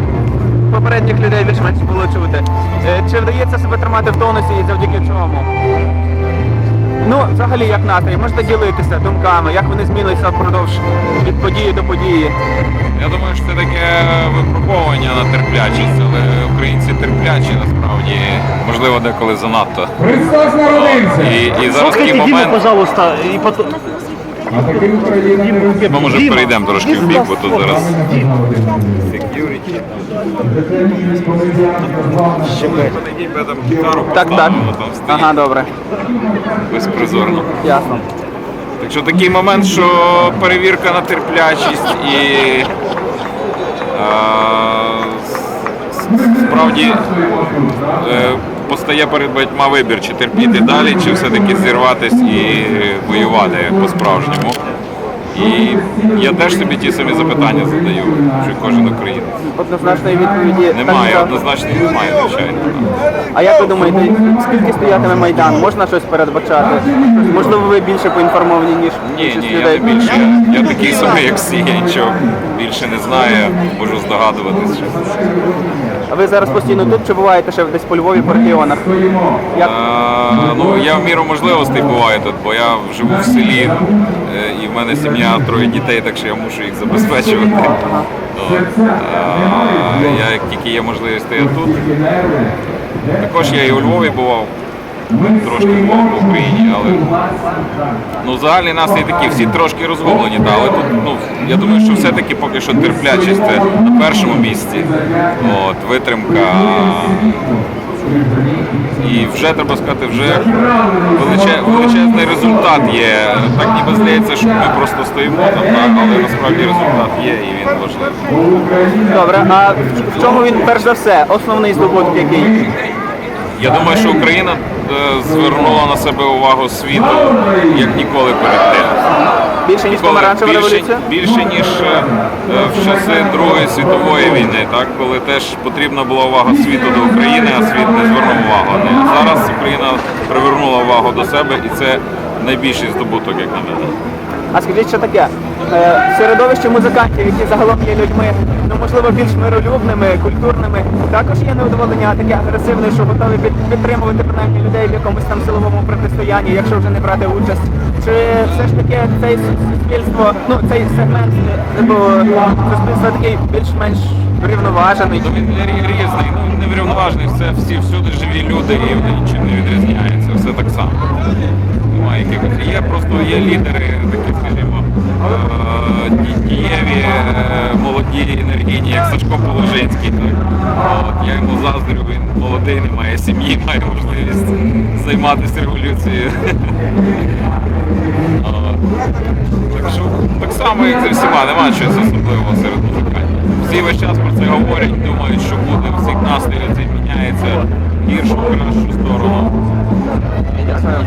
думок попередніх людей більш-менш було чути. Е, Чи вдається себе тримати в тонусі і завдяки чому? Ну, взагалі, як настрій, можете ділитися думками, як вони змінилися впродовж від події до події. Я думаю, що це таке випробовування на терплячість, але українці терплячі насправді, можливо, деколи занадто. Христос народився! І, і зараз такий момент. пожалуйста, и потом... Ми може перейдемо трошки в бік, бо тут зараз. Так, так. Ага, добре. безпризорно. Ясно. Так що такий момент, що перевірка на терплячість і справді е, постає перед батьма вибір, чи терпіти далі, чи все-таки зірватись і воювати по-справжньому. І я теж собі ті самі запитання задаю, чи кожен українець. Однозначної відповіді так Немає, не однозначно немає, звичайно. А як ви думаєте, скільки стоятиме Майдан? Можна щось передбачати? Можливо, ви більше поінформовані, ніж Ні, ні, я не більше. Я такий самий, як всі, я нічого більше не знаю, можу здогадуватись. А ви зараз постійно тут чи буваєте ще десь по Львові по регіонах? Як? А, ну, я в міру можливостей буваю тут, бо я живу в селі е, і в мене сім'я троє дітей, так що я мушу їх забезпечувати. От. А, Я як тільки є можливість, то я тут. Також я і у Львові бував. Трошки в Україні, але ну, загальний настрій такий, всі трошки розгублені, та, але тут ну, я думаю, що все-таки поки що терплячість це на першому місці. От, витримка. І вже треба сказати, вже величезний результат є. Так ніби здається, що ми просто стоїмо там, так, але насправді результат є і він важливий. Добре, а в чому він перш за все? Основний здобуток який? Я думаю, що Україна е, звернула на себе увагу світу як ніколи перед тим. Більше ніж помаранчева більше, революція? більше ніж е, в часи Другої світової війни, так коли теж потрібна була увага світу до України, а світ не звернув увагу. на. Зараз Україна привернула увагу до себе, і це найбільший здобуток, як на мене. А скажіть, що таке? Е, Середовище музикантів, які загалом є людьми, ну можливо, більш миролюбними, культурними, також є невдоволення таке агресивне, що готові підтримувати принаймні людей в якомусь там силовому протистоянні, якщо вже не брати участь. Чи все ж таки цей суспільство, ну цей сегмент типу, суспільства такий більш-менш врівноважений? Ну, він різний, ну не врівноважений, все, всі всюди живі люди і нічим не відрізняються, все так само. Немає якихось. Є просто є лідери, такі, скажімо, е, дієві, е, молоді, енергійні, як Сашко Положинський. Я йому заздрю, він молодий, не має сім'ї, має можливість займатися революцією. Так що так само, як зі всіма, немає чогось особливого серед музикантів. Всі весь час про це говорять, думають, що буде, всіх настрій міняється гіршу, кращу сторону. 괜찮아요.